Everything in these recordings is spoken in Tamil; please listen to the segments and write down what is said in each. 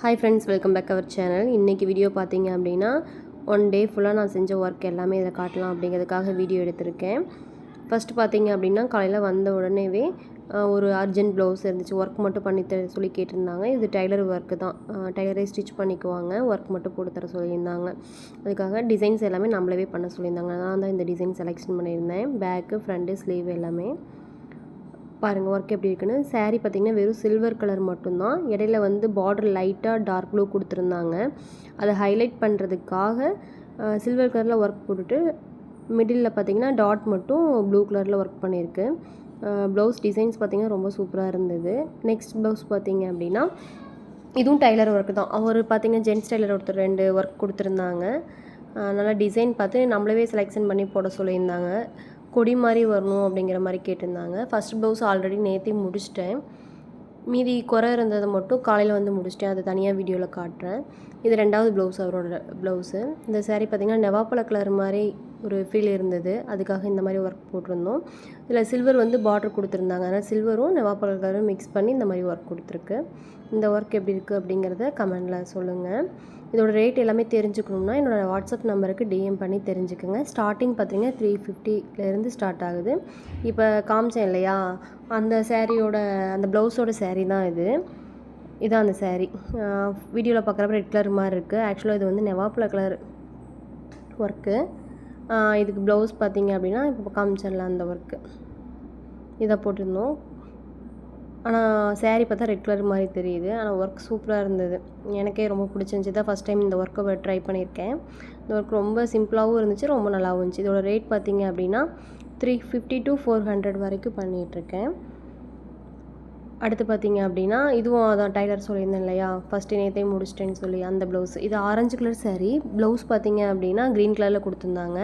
Hi friends welcome back our channel இன்றைக்கி வீடியோ பார்த்தீங்க அப்படின்னா ஒன் டே ஃபுல்லாக நான் செஞ்ச ஒர்க் எல்லாமே இதில் காட்டலாம் அப்படிங்கிறதுக்காக வீடியோ எடுத்திருக்கேன். ஃபஸ்ட்டு பார்த்தீங்க அப்படின்னா காலையில் வந்த உடனேவே ஒரு அர்ஜென்ட் ப்ளவுஸ் இருந்துச்சு. ஒர்க் மட்டும் பண்ணி தர சொல்லி கேட்டிருந்தாங்க. இது டைலர் ஒர்க்கு தான். டைலரே ஸ்டிச் பண்ணிக்குவாங்க. ஒர்க் மட்டும் போட்டு தர சொல்லியிருந்தாங்க. அதுக்காக டிசைன்ஸ் எல்லாமே நம்மளவே பண்ண சொல்லியிருந்தாங்க. நான் தான் இந்த டிசைன் செலெக்ஷன் பண்ணியிருந்தேன். பேக்கு ஃப்ரண்ட்டு ஸ்லீவ் எல்லாமே. பாருங்கள் ஒர்க் எப்படி இருக்குன்னு. சேரீ பார்த்தீங்கன்னா வெறும் சில்வர் கலர் மட்டும்தான். இடையில வந்து பார்டர் லைட்டாக டார்க் ப்ளூ கொடுத்துருந்தாங்க. அதை ஹைலைட் பண்ணுறதுக்காக சில்வர் கலரில் ஒர்க் போட்டுட்டு மிடில் பார்த்தீங்கன்னா டாட் மட்டும் ப்ளூ கலரில் ஒர்க் பண்ணியிருக்கு. ப்ளவுஸ் டிசைன்ஸ் பார்த்திங்கன்னா ரொம்ப சூப்பராக இருந்தது. நெக்ஸ்ட் ப்ளவுஸ் பார்த்தீங்க அப்படின்னா இதுவும் டைலர் ஒர்க்கு தான். அவர் பார்த்தீங்கன்னா ஜென்ஸ் டைலர் ஒருத்தர் ரெண்டு ஒர்க் கொடுத்துருந்தாங்க. நல்லா டிசைன் பார்த்து நம்மளவே செலெக்ஷன் பண்ணி போட சொல்லியிருந்தாங்க. கொடி மாதிரி வரணும் அப்படிங்கிற மாதிரி கேட்டிருந்தாங்க. ஃபஸ்ட் ப்ளவுஸ் ஆல்ரெடி நேற்றே முடிச்சிட்டேன். மீதி குறை இருந்ததை மட்டும் காலையில் வந்து முடிச்சிட்டேன். அதை தனியாக வீடியோவில் காட்டுறேன். இது ரெண்டாவது ப்ளவுஸ் அவரோட ப்ளவுஸு இந்த சேரீ பார்த்திங்கன்னா நெவாப்பழ கலர் மாதிரி ஒரு ஃபீல் இருந்தது. அதுக்காக இந்த மாதிரி ஒர்க் போட்டிருந்தோம். இதில் சில்வர் வந்து பார்டர் கொடுத்துருந்தாங்க. அதனால் சில்வரும் நெவாப்பழ கலரும் மிக்ஸ் பண்ணி இந்த மாதிரி ஒர்க் கொடுத்துருக்கு. இந்த ஒர்க் எப்படி இருக்குது அப்படிங்கிறத கமெண்டில் சொல்லுங்கள் இதோட ரேட் எல்லாமே தெரிஞ்சுக்கணும்னா என்னோடய வாட்ஸ்அப் நம்பருக்கு டிஎம் பண்ணி தெரிஞ்சுக்கோங்க. ஸ்டார்டிங் பார்த்தீங்கன்னா த்ரீ ஃபிஃப்டிலேருந்து ஸ்டார்ட் ஆகுது. இப்போ காமிச்சேன் இல்லையா? அந்த சேரீயோட அந்த ப்ளவுஸோட சேரீ தான் இது. இதான் அந்த சேரீ வீடியோவில் பார்க்குறப்ப ரெட் கலர் மாதிரி இருக்குது ஆக்சுவலாக இது வந்து நெவாப்பில் கலர் ஒர்க்கு இதுக்கு ப்ளவுஸ் பார்த்தீங்க அப்படின்னா இப்போ காமிச்சிடலாம் அந்த ஒர்க்கு இதை போட்டிருந்தோம். ஆனால் சேரீ பார்த்தா ரெட் கலர் மாதிரி தெரியுது. ஆனால் ஒர்க் சூப்பராக இருந்தது. எனக்கே ரொம்ப பிடிச்சிருந்துச்சி தான் ஃபஸ்ட் டைம் இந்த ஒர்க்கை ட்ரை பண்ணியிருக்கேன். இந்த ஒர்க் ரொம்ப சிம்பிளாகவும் இருந்துச்சு ரொம்ப நல்லாவும் இருந்துச்சு. இதோட ரேட் பார்த்தீங்க அப்படின்னா three fifty to four hundred வரைக்கும் பண்ணிகிட்ருக்கேன் அடுத்து பார்த்தீங்க அப்படின்னா இதுவும் அதான் டைலர் சொல்லியிருந்தேன் இல்லையா? ஃபஸ்ட்டு நேற்றே முடிச்சிட்டேன்னு சொல்லி அந்த ப்ளவுஸ் இது ஆரஞ்சு கலர் சாரீ ப்ளவுஸ் பார்த்தீங்க அப்படின்னா க்ரீன் கலரில் கொடுத்துருந்தாங்க.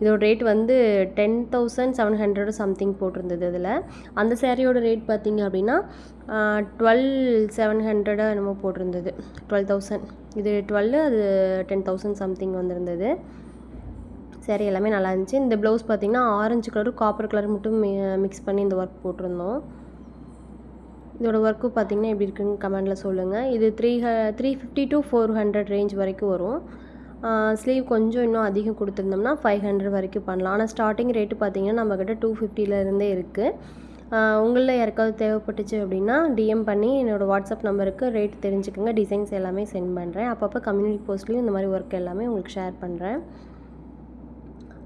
இதோட ரேட் வந்து ten thousand seven hundred something போட்டிருந்தது அதில் அந்த சேரீயோட ரேட் பார்த்தீங்க அப்படின்னா டுவெல் செவன் ஹண்ட்ரடாக என்னமோ போட்டிருந்தது. டுவெல் தௌசண்ட் இது டுவெல் அது டென் தௌசண்ட் சம்திங் வந்திருந்தது. சரி எல்லாமே நல்லா இருந்துச்சு. இந்த ப்ளவுஸ் பார்த்தீங்கன்னா ஆரஞ்சு கலரும் காப்பர் கலர் மட்டும் மிக்ஸ் பண்ணி இந்த ஒர்க் போட்டிருந்தோம். இதோட ஒர்க்கு பார்த்தீங்கன்னா எப்படி இருக்குன்னு கமெண்டில் சொல்லுங்கள் இது three uh three fifty to four hundred range வரைக்கும் வரும். ஸ்லீவ் கொஞ்சம் இன்னும் அதிகம் கொடுத்துருந்தோம்னா ஃபைவ் ஹண்ட்ரட் வரைக்கும் பண்ணலாம். ஆனால் ஸ்டார்டிங் ரேட்டு பார்த்தீங்கன்னா நம்மக்கிட்ட டூ ஃபிஃப்டிலேருந்தே இருக்குது உங்களில் யாருக்காவது தேவைப்பட்டுச்சு அப்படின்னா டிஎம் பண்ணி என்னோடய வாட்ஸ்அப் நம்பருக்கு ரேட் தெரிஞ்சுக்கோங்க. டிசைன்ஸ் எல்லாமே சென்ட் பண்ணுறேன் அப்பப்போ கம்யூனிட்டி போஸ்ட்லேயும் இந்த மாதிரி ஒர்க் எல்லாமே உங்களுக்கு ஷேர் பண்ணுறேன்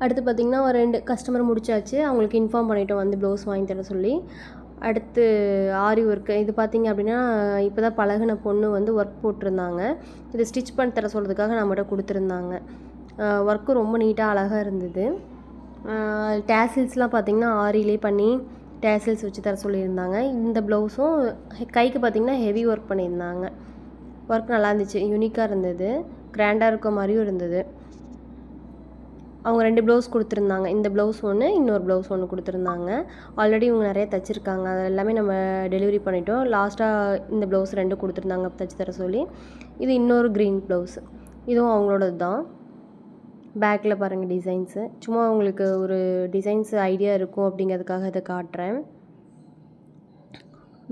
அடுத்து பார்த்திங்கன்னா ஒரு ரெண்டு கஸ்டமர் முடிச்சாச்சு. அவங்களுக்கு இன்ஃபார்ம் பண்ணிட்டோம். வந்து ப்ளவுஸ் வாங்கி தர சொல்லி. அடுத்து ஆரி ஒர்க்கு இது பார்த்திங்க அப்படின்னா இப்போ தான் பழகுன பொண்ணு வந்து ஒர்க் போட்டிருந்தாங்க. இது ஸ்டிச் பண்ணி தர சொல்கிறதுக்காக நம்மகிட்ட கொடுத்துருந்தாங்க. ஒர்க்கு ரொம்ப நீட்டாக அழகாக இருந்தது. டேசில்ஸ்லாம் பார்த்திங்கன்னா ஆரிலே பண்ணி டேசில்ஸ் வச்சு தர சொல்லியிருந்தாங்க. இந்த ப்ளவுஸும் கைக்கு பார்த்திங்கன்னா ஹெவி ஒர்க் பண்ணியிருந்தாங்க. ஒர்க் நல்லா இருந்துச்சு யூனிக்காக இருந்தது. கிராண்டாக இருக்க மாதிரியும் இருந்தது. அவங்க ரெண்டு ப்ளவுஸ் கொடுத்துருந்தாங்க. இந்த ப்ளவுஸ் ஒன்று இன்னொரு ப்ளவுஸ் ஒன்று கொடுத்துருந்தாங்க. ஆல்ரெடி இவங்க நிறைய தைச்சிருக்காங்க. அது எல்லாமே நம்ம டெலிவரி பண்ணிட்டோம். லாஸ்ட்டாக இந்த ப்ளவுஸ் ரெண்டும் கொடுத்துருந்தாங்க. தைச்சி தர சொல்லி. இது இன்னொரு க்ரீன் ப்ளவுஸ் இதுவும் அவங்களோடது தான். பேக்கில் பாருங்கள் டிசைன்ஸு சும்மா உங்களுக்கு ஒரு டிசைன்ஸ் ஐடியா இருக்கும் அப்படிங்கிறதுக்காக இதை காட்டுறேன்.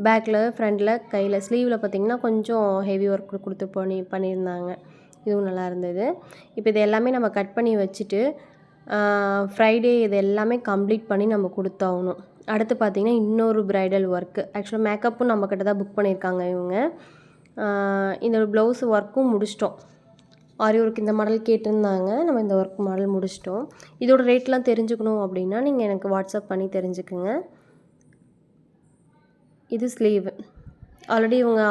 பேக்கில் ஃப்ரண்டில் கையில் ஸ்லீவில் பார்த்தீங்கன்னா கொஞ்சம் ஹெவி ஒர்க் கொடுத்து பண்ணி பண்ணியிருந்தாங்க. இதுவும் நல்லா இருந்தது. இப்போ இது எல்லாமே நம்ம கட் பண்ணி வச்சுட்டு ஃப்ரைடே இது எல்லாமே கம்ப்ளீட் பண்ணி நம்ம கொடுத்தாகணும். அடுத்து பார்த்திங்கன்னா இன்னொரு ப்ரைடல் ஒர்க்கு ஆக்சுவலாக மேக்கப்பும் நம்மக்கிட்ட தான் புக் பண்ணியிருக்காங்க இவங்க. இந்த ப்ளவுஸ் ஒர்க்கும் முடிச்சிட்டோம். ஆரி ஒர்க் இந்த மாடல் கேட்டிருந்தாங்க. நம்ம இந்த ஒர்க் மாடல் முடிச்சிட்டோம். இதோட ரேட்லாம் தெரிஞ்சுக்கணும் அப்படின்னா நீங்கள் எனக்கு வாட்ஸ்அப் பண்ணி தெரிஞ்சுக்குங்க. இது ஸ்லீவ் ஆல்ரெடி இவங்க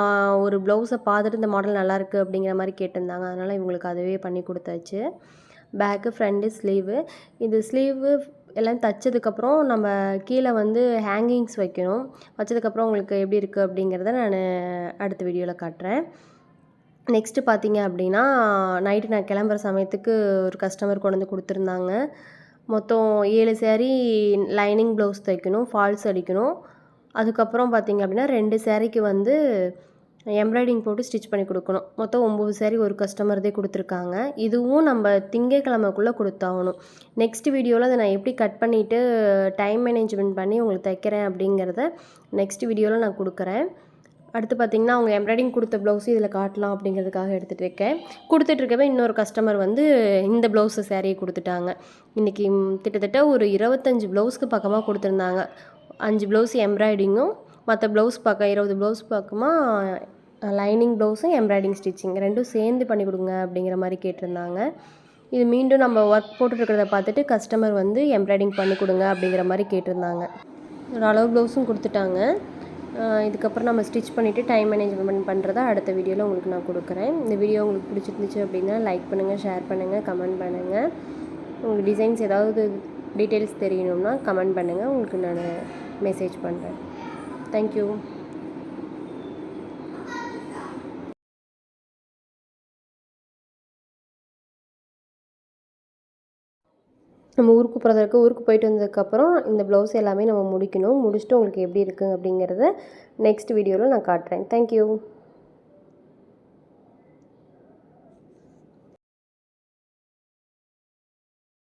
ஒரு ப்ளவுஸை பார்த்துட்டு இந்த மாடல் நல்லாயிருக்கு அப்படிங்கிற மாதிரி கேட்டிருந்தாங்க. அதனால் இவங்களுக்கு அதுவே பண்ணி கொடுத்தாச்சு. பேக்கு ஃப்ரண்ட்டு ஸ்லீவு இது ஸ்லீவு எல்லாம் தைச்சதுக்கப்புறம் நம்ம கீழே வந்து ஹேங்கிங்ஸ் வைக்கணும். வச்சதுக்கப்புறம் உங்களுக்கு எப்படி இருக்குது அப்படிங்கிறத நான் அடுத்த வீடியோவில் காட்டுறேன். நெக்ஸ்ட்டு பார்த்தீங்க அப்படின்னா நைட்டு நான் கிளம்புற சமயத்துக்கு ஒரு கஸ்டமர் கொண்டு வந்து கொடுத்துருந்தாங்க. மொத்தம் ஏழு சேரீ லைனிங் ப்ளவுஸ் தைக்கணும் ஃபால்ஸ் அடிக்கணும். அதுக்கப்புறம் பார்த்தீங்க அப்படின்னா ரெண்டு சேரீக்கு வந்து எம்ப்ராய்டிங் போட்டு ஸ்டிச் பண்ணி கொடுக்கணும். மொத்தம் ஒம்பது சேரீ ஒரு கஸ்டமர்தே கொடுத்துருக்காங்க. இதுவும் நம்ம திங்கக்கிழமைக்குள்ளே கொடுத்தாகணும். நெக்ஸ்ட் வீடியோவில் அதை நான் எப்படி கட் பண்ணிவிட்டு டைம் மேனேஜ்மெண்ட் பண்ணி உங்களுக்கு தைக்கிறேன் அப்படிங்கிறத நெக்ஸ்ட் வீடியோவில் நான் கொடுக்குறேன். அடுத்து பார்த்திங்கன்னா அவங்க எம்ப்ராய்டிங் கொடுத்த ப்ளவுஸ் இதில் காட்டலாம் அப்படிங்கிறதுக்காக எடுத்துகிட்டு இருக்கேன். கொடுத்துட்ருக்கவே இன்னொரு கஸ்டமர் வந்து இந்த ப்ளவுஸு சேரீயை கொடுத்துட்டாங்க. இன்றைக்கி கிட்டத்தட்ட ஒரு இருபத்தஞ்சி ப்ளவுஸ்க்கு பக்கமாக கொடுத்துருந்தாங்க. அஞ்சு ப்ளவுஸ் எம்ப்ராய்டிங்கும் மற்ற ப்ளவுஸ் பக்கம் இருபது ப்ளவுஸ் பக்கமாக லைனிங் ப்ளவுஸும் எம்ப்ராய்டிங் ஸ்டிச்சிங். ரெண்டும் சேர்ந்து பண்ணி கொடுங்க அப்படிங்கிற மாதிரி கேட்டிருந்தாங்க. இது மீண்டும் நம்ம ஒர்க் போட்டுட்ருக்கிறத பார்த்துட்டு கஸ்டமர் வந்து எம்ப்ராய்டிங் பண்ணி கொடுங்க அப்படிங்கிற மாதிரி கேட்டிருந்தாங்க. ஒரு அளவு ப்ளவுஸும் கொடுத்துட்டாங்க. இதுக்கப்புறம் நம்ம ஸ்டிச் பண்ணிவிட்டு டைம் மேனேஜ்மெண்ட் பண்ணுறத அடுத்த வீடியோவில் உங்களுக்கு நான் கொடுக்குறேன். இந்த வீடியோ உங்களுக்கு பிடிச்சிருந்துச்சு அப்படின்னா லைக் பண்ணுங்கள் ஷேர் பண்ணுங்கள் கமெண்ட் பண்ணுங்கள் உங்களுக்கு டிசைன்ஸ் ஏதாவது டீட்டெயில்ஸ் தெரியணும்னா கமெண்ட் பண்ணுங்கள் உங்களுக்கு நான் மெசேஜ் பண்ணுறேன் தேங்க்யூ நம்ம ஊருக்கு போகிறதற்கு ஊருக்கு போயிட்டு வந்ததுக்கப்புறம் இந்த ப்ளவுஸ் எல்லாமே நம்ம முடிக்கணும். முடிச்சுட்டு உங்களுக்கு எப்படி இருக்குது அப்படிங்கிறத நெக்ஸ்ட் வீடியோவில் நான் காட்டுறேன். தேங்க்யூ